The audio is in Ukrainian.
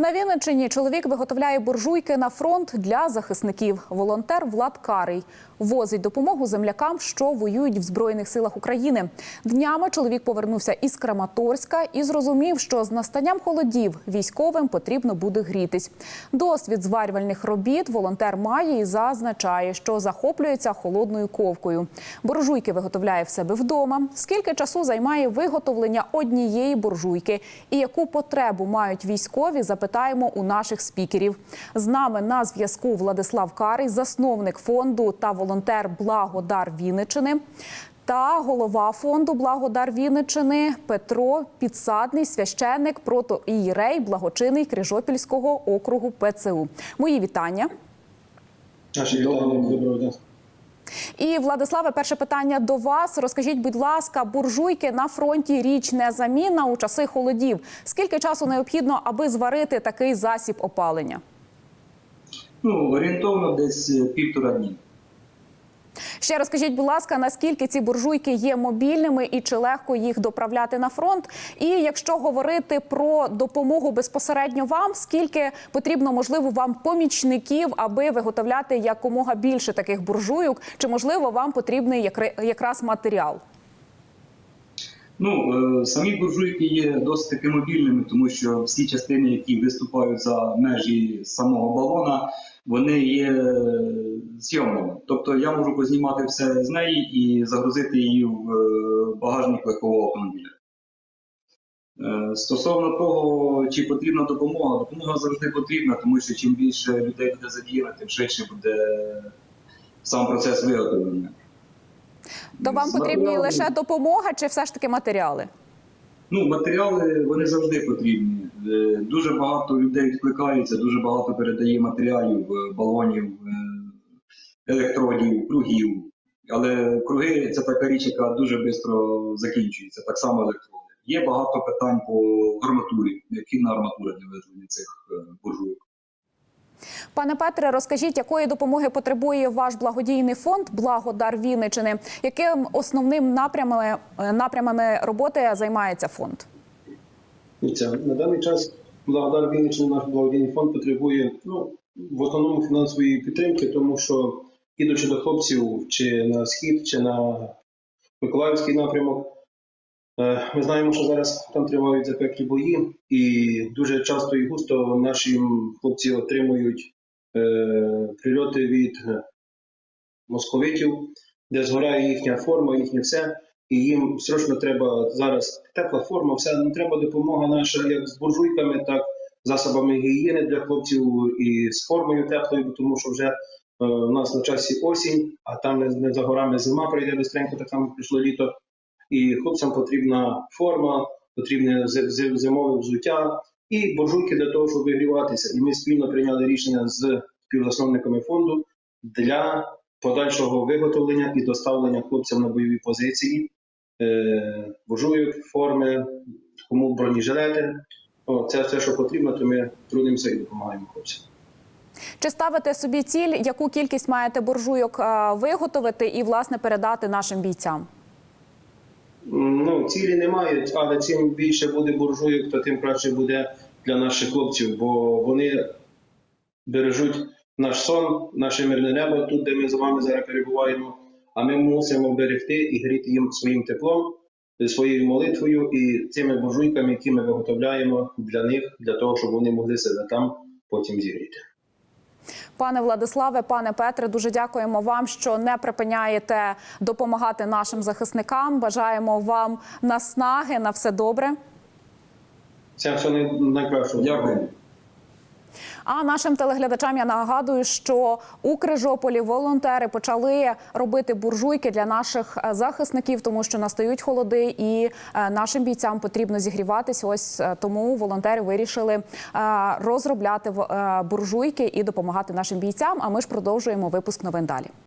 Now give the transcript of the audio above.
На Вінниччині чоловік виготовляє буржуйки на фронт для захисників. Волонтер Влад Карий возить допомогу землякам, що воюють в збройних силах України. Днями чоловік повернувся із Краматорська і зрозумів, що з настанням холодів військовим потрібно буде грітись. Досвід зварювальних робіт волонтер має і зазначає, що захоплюється холодною ковкою. Буржуйки виготовляє в себе вдома. Скільки часу займає виготовлення однієї буржуйки і яку потребу мають військові, запитаємо у наших спікерів. З нами на зв'язку Владислав Карий, засновник фонду та волонтер Благодар Вінничини. Та голова фонду Благодар Вінничини Петро Підсадний, священник протоієрей благочинний Крижопільського округу ПЦУ. Мої вітання. Доброго дня. І Владиславе, перше питання до вас. Розкажіть, будь ласка, буржуйки на фронті річ не заміна у часи холодів. Скільки часу необхідно, аби зварити такий засіб опалення? Ну, орієнтовно десь е, півтора дні. Ще розкажіть, будь ласка, наскільки ці буржуйки є мобільними і чи легко їх доправляти на фронт? І якщо говорити про допомогу безпосередньо вам, скільки потрібно можливо вам помічників, аби виготовляти якомога більше таких буржуйок? Чи можливо вам потрібний якраз матеріал? Ну, е, самі буржуйки є досить таки мобільними, тому що всі частини, які виступають за межі самого балона, вони є е, зйомними. Тобто я можу познімати все з неї і загрузити її в е, багажник легкового автомобіля. Е, Стосовно того, чи потрібна допомога, допомога завжди потрібна, тому що чим більше людей буде задіяно, тим швидше буде сам процес виготовлення. То вам З потрібні лише допомога чи все ж таки матеріали? Ну, матеріали вони завжди потрібні. Е, Дуже багато людей відкликаються, дуже багато передає матеріалів, е, балонів, е, електродів, кругів. Але круги це така річ, яка дуже швидко закінчується, так само електроди. Є багато питань по арматурі, необхідна арматура для вироблення цих буржуйок. Пане Петре, розкажіть, якої допомоги потребує ваш благодійний фонд Благодар Вінничини? Яким основним напрямами, напрямами роботи займається фонд? На даний час Благодар Вінниччини наш благодійний фонд потребує ну, в основному фінансової підтримки, тому що ідучи до хлопців чи на схід, чи на Миколаївський напрямок, е, ми знаємо, що зараз там тривають запеклі бої, і дуже часто і густо наші хлопці отримують е, прильоти від е, московитів, де згорає їхня форма, їхнє все і їм срочно треба зараз тепла форма, все ну, треба допомога наша як з буржуйками, так засобами гігієни для хлопців і з формою теплою, тому що вже е, у нас на часі осінь, а там не, не за горами зима прийде бистренько, так само прийшло літо. І хлопцям потрібна форма, потрібне зи- зи- зимове взуття і буржуйки для того, щоб вигріватися. І ми спільно прийняли рішення з співзасновниками фонду для подальшого виготовлення і доставлення хлопцям на бойові позиції е, форми, кому бронежилети. О, це все, що потрібно, то ми трудимося і допомагаємо хлопцям. Чи ставите собі ціль, яку кількість маєте буржуйок е, виготовити і власне передати нашим бійцям? Ну, цілі немає, але чим більше буде буржуйок, то тим краще буде для наших хлопців, бо вони бережуть наш сон, наше мирне небо тут, де ми з вами зараз перебуваємо. А ми мусимо берегти і гріти їм своїм теплом, своєю молитвою і цими буржуйками, які ми виготовляємо для них, для того, щоб вони могли себе там потім зігріти. Пане Владиславе, пане Петре, дуже дякуємо вам, що не припиняєте допомагати нашим захисникам. Бажаємо вам наснаги на все добре. Це все най- найкраще. Дякую. А нашим телеглядачам я нагадую, що у Крижополі волонтери почали робити буржуйки для наших е, захисників, тому що настають холоди, і е, нашим бійцям потрібно зігріватись. Ось е, тому волонтери вирішили розробляти буржуйки і допомагати нашим бійцям. А ми ж продовжуємо випуск новин далі.